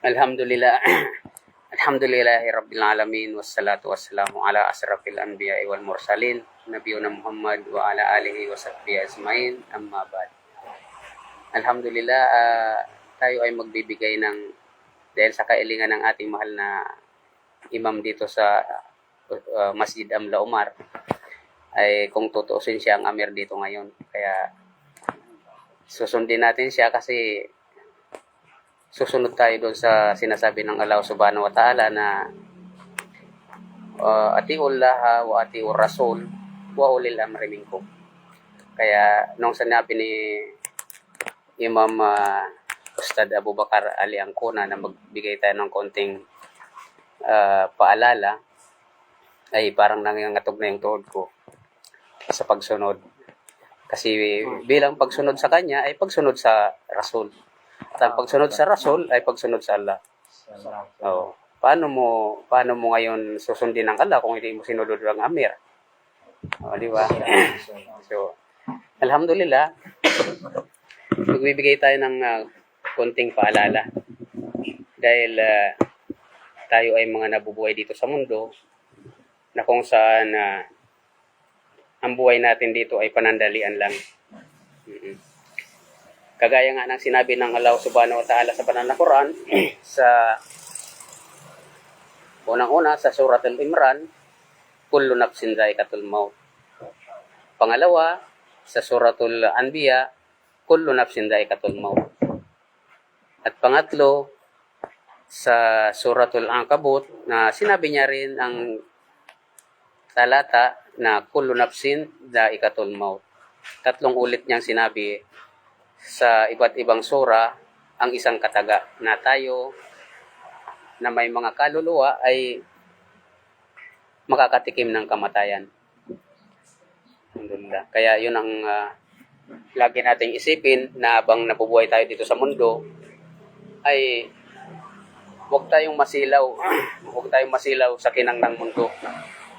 Alhamdulillah. Alhamdulillahi Rabbil Alamin wassalatu wassalamu ala asrafil anbiya wal mursalin nabiyuna Muhammad wa ala alihi wa sahbihi ajmain amma ba'd. Alhamdulillah ah, tayo ay magbibigay ng dahil sa kailingan ng ating mahal na imam dito sa ah, Masjid Amla Umar ay kung tutuusin siya ang amir dito ngayon. Kaya susundin natin siya kasi susunod tayo doon sa sinasabi ng Allah subhanahu wa ta'ala na uh, atiullah wa atiur rasul wa ulil amri minkum. Kaya nung sinabi ni Imam uh, Ustad Abu Bakar Ali Angkuna na magbigay tayo ng konting uh, paalala ay parang nangangatog na yung tuhod ko sa pagsunod. Kasi bilang pagsunod sa kanya ay pagsunod sa Rasul. At ang pagsunod sa Rasul ay pagsunod sa Allah. Oo. Paano mo paano mo ngayon susundin ang Allah kung hindi mo sinunod ang Amir? O, di ba? so, alhamdulillah, magbibigay tayo ng ah, konting paalala. Dahil ah, tayo ay mga nabubuhay dito sa mundo na kung saan ah, ang buhay natin dito ay panandalian lang. Mm-mm. Kagaya nga ng sinabi ng Allah subhanahu wa ta'ala sa banal na Quran, sa unang-una sa Surat Al-Imran, Kullu nafsin dha'iqatul maut. Pangalawa, sa Suratul Anbiya, Kullu nafsin dha'iqatul maut. At pangatlo, sa Suratul Ankabut, na sinabi niya rin ang talata na Kullu nafsin dha'iqatul maut. Tatlong ulit niyang sinabi sa iba't ibang sura ang isang kataga na tayo na may mga kaluluwa ay makakatikim ng kamatayan. Alhamdulillah. Kaya yun ang ah, lagi nating isipin na habang nabubuhay tayo dito sa mundo ay huwag tayong masilaw. huwag tayong masilaw sa kinang ng mundo.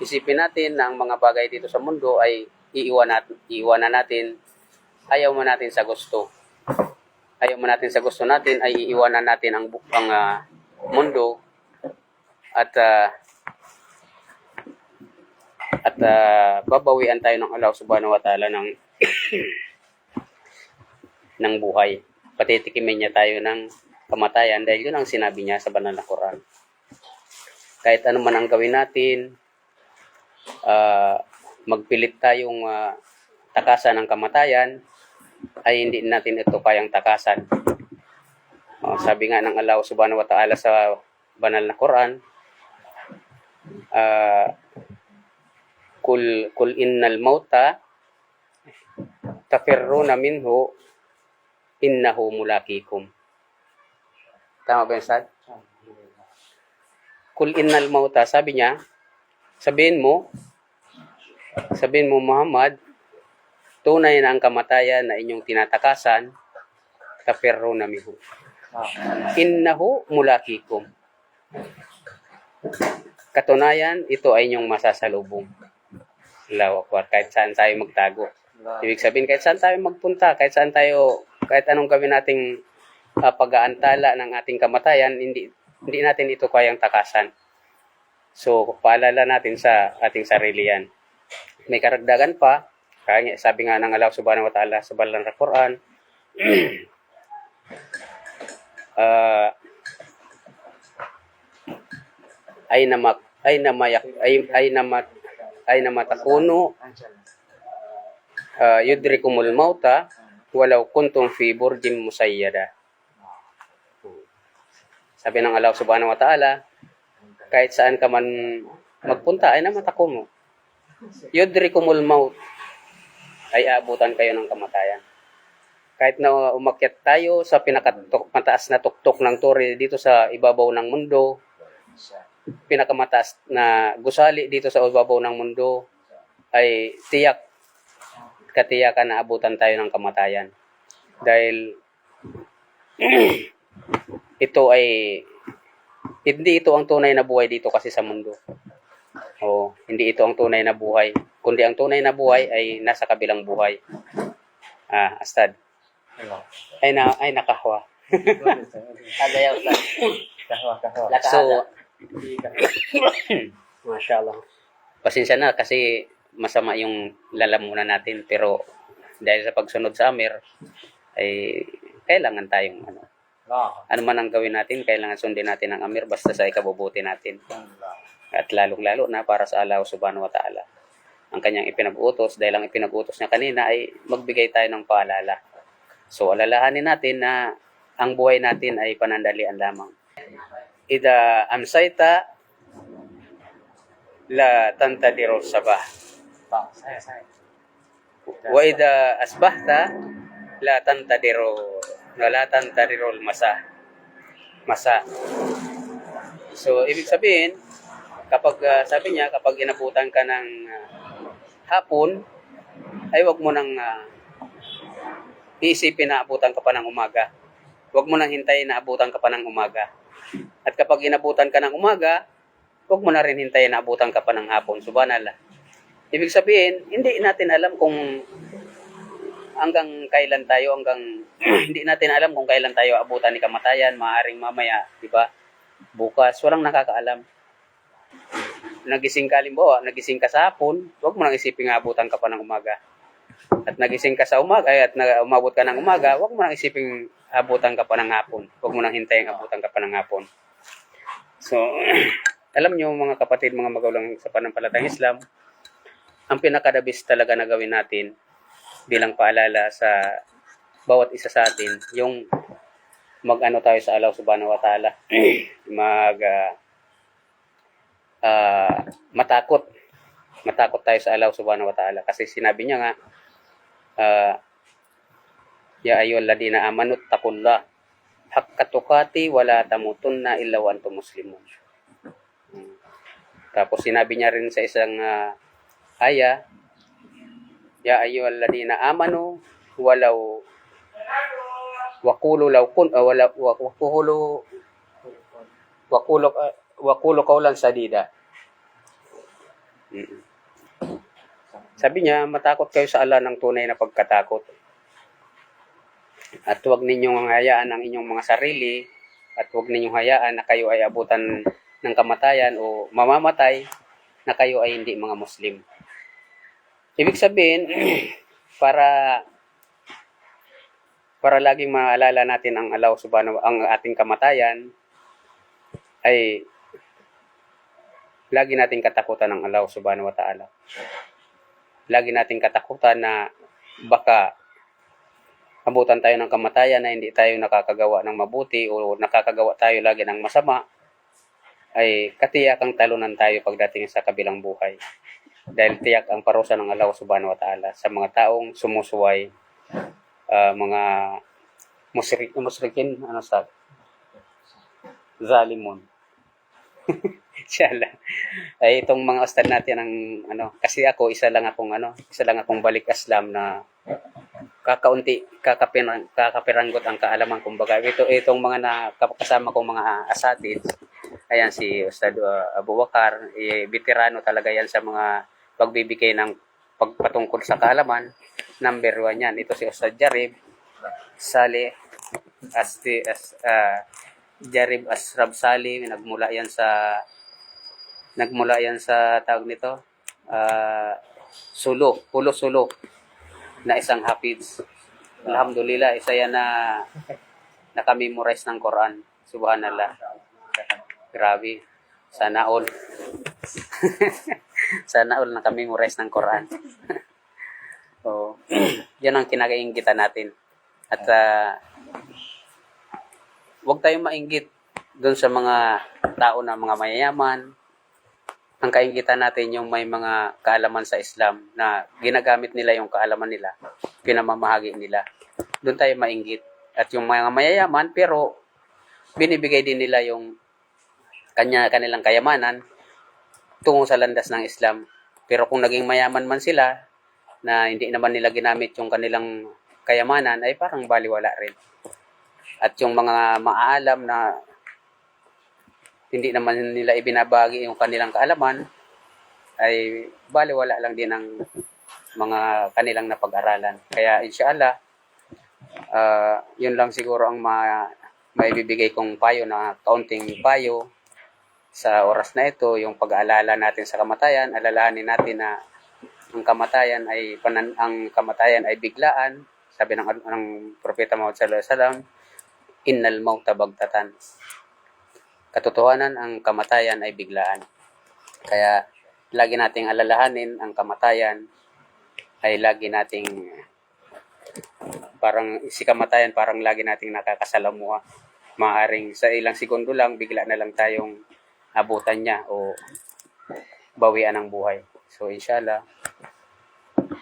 Isipin natin na ang mga bagay dito sa mundo ay iiwan natin, iiwanan natin ayaw mo natin sa gusto. Ayaw mo natin sa gusto natin ay iiwanan natin ang, ang ah, mundo at ah, at ah, babawian tayo ng Allah subhanahu wa ta'ala ng ng buhay. Patitikimin niya tayo ng kamatayan dahil yun ang sinabi niya sa banal na Quran. Kahit ano man ang gawin natin, ah, magpilit tayong ah, takasan ng kamatayan, ay hindi natin ito kayang takasan. Oh, sabi nga ng Allah subhanahu wa ta'ala sa banal na Quran, ah, kul, kul innal mauta tafirruna minhu innahu mulakikum. Tama ba yun, Sad? Kul innal mauta, sabi niya, sabihin mo, sabihin mo Muhammad, tunay na ang kamatayan na inyong tinatakasan, kapirro na miho. Innahu mulakikum. Katunayan, ito ay inyong masasalubong. Allahu Akbar, kahit saan tayo magtago. Ibig sabihin, kahit saan tayo magpunta, kahit saan tayo, kahit anong gawin nating ah, pag-aantala ng ating kamatayan, hindi, hindi natin ito kayang takasan. So, paalala natin sa ating sarili yan. May karagdagan pa, kaya sabi nga ng Allah subhanahu wa ta'ala sa banal na Quran, ah, ay namak ay namayak ay ay namat ay namatakuno uh, yudrikumul mauta walau kuntum fi burjim musayyada. Sabi ng Allah subhanahu wa ta'ala, kahit saan ka man magpunta ay namatakuno. Yudrikumul maut ay aabutan kayo ng kamatayan. Kahit na umakyat tayo sa pinakamataas na tuktok ng tore dito sa ibabaw ng mundo, pinakamataas na gusali dito sa ibabaw ng mundo, ay tiyak, katiyakan na abutan tayo ng kamatayan. Dahil ito ay, hindi ito ang tunay na buhay dito kasi sa mundo. O, hindi ito ang tunay na buhay. Kundi ang tunay na buhay ay nasa kabilang buhay. Ah, Astad. Ay, na, ay nakahwa. Kagaya Ustaz. Kahwa, kahwa. Lakahada. So, Masya Allah. pasensya na kasi masama yung lalamunan natin pero dahil sa pagsunod sa Amir ay kailangan tayong ano Ah, ano man ang gawin natin kailangan sundin natin ang Amir basta sa ikabubuti natin Allah. At lalong-lalo na para sa Allah subhanahu wa ta'ala. Ang kanyang ipinag-utos dahil ang ipinag-utos niya kanina ay magbigay tayo ng paalala. So alalahanin natin na ang buhay natin ay panandalian lamang. Ida amsayta la tantadiru sabah. Wa ida asbahta la tantadiru la tantadiru masa masa so ibig sabihin kapag ah, sabi niya kapag inabutan ka ng ah, hapon ay wag mo nang ah, iisipin na abutan ka pa ng umaga. Wag mo nang hintayin na abutan ka pa ng umaga. At kapag inabutan ka ng umaga wag mo na rin hintayin na abutan ka pa ng hapon. Subhanallah. Ibig sabihin, hindi natin alam kung hanggang kailan tayo, hanggang hindi natin alam kung kailan tayo abutan ni kamatayan, maaaring mamaya, di ba? Bukas, walang nakakaalam. Nagising ka, halimbawa, nagising ka sa hapon, huwag mo nang isipin abutan ka pa ng umaga. At nagising ka sa umaga, ay, at umabot ka ng umaga, huwag mo nang isipin abutan ka pa ng hapon. Huwag mo nang hintayin abutan ka pa ng hapon. So, alam nyo mga kapatid, mga magulang sa panampalatayang Islam, ang pinakadabis talaga na gawin natin bilang paalala sa bawat isa sa atin, yung mag-ano tayo sa Allah subhanahu wa ta'ala, mag ah, ah, matakot. Matakot tayo sa Allah subhanahu wa ta'ala. Kasi sinabi niya nga, ah, Ya ayyuhal ladina amanu taqullah haqqa tuqati wala tamutunna illa wa antum muslimun. Hmm. Tapos sinabi niya rin sa isang ah, aya, Ya ayyuhalladhina amanu walau waqulu law kun uh, wala wa- waqulu waqulu uh, waqulu qawlan sadida. Mm. Sabi niya, matakot kayo sa Allah ng tunay na pagkatakot. At huwag ninyong hayaan ang inyong mga sarili at huwag ninyong hayaan na kayo ay abutan ng kamatayan o mamamatay na kayo ay hindi mga Muslim. Ibig sabihin, para para laging maalala natin ang Allah subhanahu ang ating kamatayan ay lagi nating katakutan ng Allah subhanahu wa ta'ala. Lagi nating katakutan na baka abutan tayo ng kamatayan na hindi tayo nakakagawa ng mabuti o nakakagawa tayo lagi ng masama ay katiyakang talunan tayo pagdating sa kabilang buhay. Dahil tiyak ang parusa ng Allah subhanahu wa ta'ala sa mga taong sumusuway ah, mga musrik, musrikin ano sa zalimun Inshallah. Ay itong mga ustad natin ang ano kasi ako isa lang akong ano, isa lang akong balik aslam na kakaunti kakapirang kakapiranggot ang kaalaman. Kumbaga ito itong mga na kasama kong mga asatid ayan si Ustad uh, Abu Bakar eh, veterano talaga yan sa mga pagbibigay ng pagpatungkol sa kaalaman. Number one yan. Ito si Ustad Jarib Saleh Asti as uh, Jarib Asrab Saleh nagmula yan sa nagmula yan sa tawag nito ah Sulo, Pulo Sulo na isang hafiz. Alhamdulillah, isa yan na nakamemorize ng Quran. Subhanallah. Grabe. Sana all. Sana all nakamemorize ng Quran. so, yan ang kinakaingitan natin. At uh, huwag tayong mainggit doon sa mga tao na mga mayayaman. Ang kaingitan natin yung may mga kaalaman sa Islam na ginagamit nila yung kaalaman nila, pinamamahagi nila. Doon tayo mainggit. At yung mga mayayaman, pero binibigay din nila yung kanya kanilang kayamanan tungo sa landas ng Islam. Pero kung naging mayaman man sila, na hindi naman nila ginamit yung kanilang kayamanan, ay parang baliwala rin. At yung mga maaalam na hindi naman nila ibinabagi yung kanilang kaalaman, ay baliwala lang din ang mga kanilang napag-aralan. Kaya inshallah, ah yun lang siguro ang ma may bibigay kong payo na kaunting payo sa oras na ito, yung pag-aalala natin sa kamatayan, alalahanin natin na ang kamatayan ay panan ang kamatayan ay biglaan. Sabi ng ng propeta Muhammad sallallahu alaihi wasallam, innal mauta bagtatan. Katotohanan ang kamatayan ay biglaan. Kaya lagi nating alalahanin ang kamatayan ay lagi nating parang si kamatayan parang lagi nating nakakasalamuha. Maaring sa ilang segundo lang bigla na lang tayong abutan niya o bawian ng buhay. So inshallah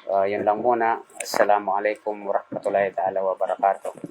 ah, yun lang muna. Assalamualaikum warahmatullahi taala wabarakatuh.